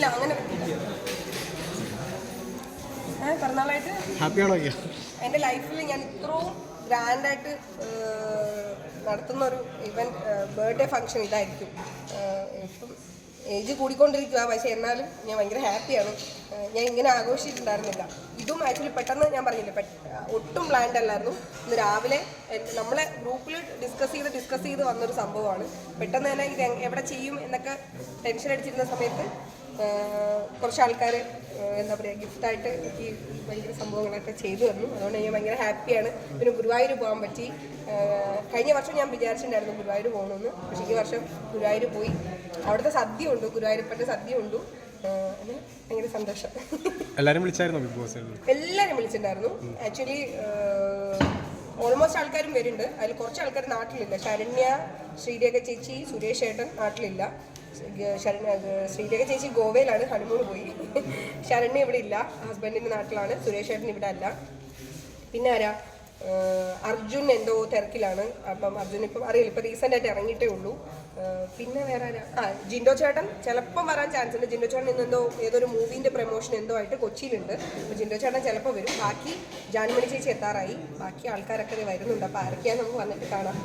ഇല്ല അങ്ങനെ പറ്റില്ല ഏ പിറന്നാളായിട്ട്? ഹാപ്പിയാണോ എന്റെ ലൈഫിൽ ഞാൻ ഇത്രയും ഗ്രാൻഡായിട്ട് നടത്തുന്ന ഒരു ഇവന്റ് ബർത്ത്ഡേ ഫംഗ്ഷൻ ഇതായിരിക്കും. ഏഹ് ഇപ്പം ഏജ് കൂടിക്കൊണ്ടിരിക്കുക പക്ഷേ എന്നാലും ഞാൻ ഭയങ്കര ഹാപ്പിയാണ്. ഞാൻ ഇങ്ങനെ ആഘോഷിച്ചിട്ടുണ്ടായിരുന്നില്ല. ഇതും ആക്ച്വലി പെട്ടെന്ന് ഞാൻ പറഞ്ഞില്ല ഒട്ടും പ്ലാൻഡ് അല്ലായിരുന്നു. ഇന്ന് രാവിലെ നമ്മളെ ഗ്രൂപ്പിൽ ഡിസ്കസ് ചെയ്ത് ഡിസ്കസ് ചെയ്ത് വന്നൊരു സംഭവമാണ്. പെട്ടെന്ന് തന്നെ ഇത് എവിടെ ചെയ്യും എന്നൊക്കെ ടെൻഷൻ അടിച്ചിരുന്ന സമയത്ത് ഏഹ് കുറച്ച് ആൾക്കാർ എന്താ പറയുക ഗിഫ്റ്റായിട്ട് എനിക്ക് ഭയങ്കര സംഭവങ്ങളൊക്കെ ചെയ്തു തന്നു. അതുകൊണ്ട് ഞാൻ ഭയങ്കര ഹാപ്പിയാണ്. പിന്നെ ഗുരുവായൂർ പോകാൻ പറ്റി. കഴിഞ്ഞ വർഷം ഞാൻ വിചാരിച്ചിട്ടുണ്ടായിരുന്നു ഗുരുവായൂർ പോകണമെന്ന് പക്ഷേ ഈ വർഷം ഗുരുവായൂർ പോയി. അവിടുത്തെ സദ്യ ഉണ്ട് ഗുരുവായൂരപ്പന്റെ സദ്യ ഉണ്ട് ഭയങ്കര സന്തോഷം. എല്ലാവരും വിളിച്ചായിരുന്നു ബിഗ് ബോസ് എല്ലാവരും വിളിച്ചിട്ടുണ്ടായിരുന്നു. ആക്ച്വലി ഓൾമോസ്റ്റ് ആൾക്കാരും വരുന്നുണ്ട്. അതിൽ കുറച്ച് ആൾക്കാർ നാട്ടിലില്ല. ശരണ്യ ശ്രീരേഖ ചേച്ചി സുരേഷ് ഏട്ടൻ നാട്ടിലില്ല. ശരണ്യ ശ്രീരേഖ ചേച്ചി ഗോവയിലാണ് ഹണിമൂൺ പോയി. ശരണ്യ ഇവിടെ ഇല്ല ഹസ്ബൻഡിന്റെ നാട്ടിലാണ് സുരേഷ് ഏട്ടൻ ഇവിടെ അല്ല. പിന്നെ ആരാ? അർജുൻ എന്തോ തിരക്കിലാണ്. അപ്പം അർജുൻ ഇപ്പം അറിയില്ല. ഇപ്പം റീസെന്റ് ആയിട്ട് ഇറങ്ങിയിട്ടേ ഉള്ളൂ. പിന്നെ വേറെ ആ ജിൻഡോ ചേട്ടൻ. ചിലപ്പം വരാൻ ചാൻസ് ഉണ്ട്. ജിൻഡോ ചേട്ടൻ ഇന്ന് എന്തോ ഏതൊരു മൂവീന്റെ പ്രൊമോഷൻ എന്തോ ആയിട്ട് കൊച്ചിയിലുണ്ട്. അപ്പോൾ ജിൻഡോ ചേട്ടൻ ചിലപ്പോൾ വരും. ബാക്കി ജാൻമണി ചേച്ചി എത്താറായി. ബാക്കി ആൾക്കാരൊക്കെ വരുന്നുണ്ട്. അപ്പോൾ ആരൊക്കെയാണ് നമുക്ക് വന്നിട്ട് കാണാം.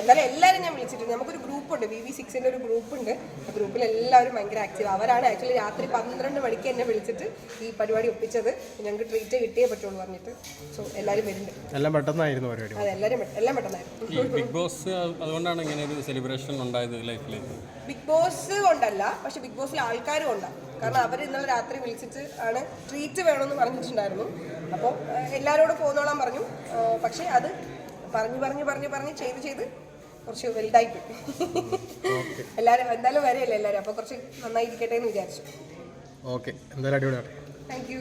എന്നാലും എല്ലാവരും ഞാൻ വിളിച്ചിട്ടുണ്ട്. നമുക്കൊരു ഗ്രൂപ്പുണ്ട് വി വി സിക്സിന്റെ ഒരു ഗ്രൂപ്പുണ്ട് ആ ഗ്രൂപ്പിൽ എല്ലാവരും ഭയങ്കര ആക്റ്റീവ് അവരാണ് ആക്ച്വലി രാത്രി പന്ത്രണ്ട് മണിക്ക് എന്നെ വിളിച്ചിട്ട് ഈ പരിപാടി ഒപ്പിച്ചത്. ഞങ്ങൾക്ക് ട്രീറ്റ് കിട്ടിയേ പറ്റുള്ളൂ പറഞ്ഞിട്ട്. സോ എല്ലാവരും വരുന്നുണ്ട്. എല്ലാം പെട്ടെന്നായിരുന്നു പരിപാടി. അതെ എല്ലാവരും എല്ലാം പെട്ടെന്നായിരുന്നു. ഈ ബിഗ് ബോസ് അത് അതുകൊണ്ടാണ് ഇങ്ങനെ ഒരു സെലിബ്രേഷൻ ഉണ്ടായത് ലൈഫിലേക്ക് ബിഗ് ബോസ് കൊണ്ടല്ല പക്ഷെ ബിഗ് ബോസിൽ ആൾക്കാരും ഉണ്ട് കാരണം അവർ ഇന്നലെ രാത്രി വിളിച്ചിട്ട് ആണ് ട്രീറ്റ് വേണമെന്ന് പറഞ്ഞിട്ടുണ്ടായിരുന്നു. അപ്പോൾ എല്ലാവരോടും പോന്നോളാൻ പറഞ്ഞു. പക്ഷേ അത് പറഞ്ഞു പറഞ്ഞു പറഞ്ഞു പറഞ്ഞ് ചെയ്ത് ചെയ്ത് കുറച്ച് വലുതായി പോയി. എല്ലാവരും എന്തായാലും വരെയല്ലേ എല്ലാവരും അപ്പോൾ കുറച്ച് നന്നായിരിക്കട്ടെ എന്ന് വിചാരിച്ചു. ഓക്കെ. എന്തായാലും അടിപൊളിയാണ് താങ്ക് യു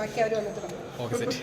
ബാക്കി അവർ വന്നിട്ട് പറഞ്ഞു ഓക്കെ സെറ്റ്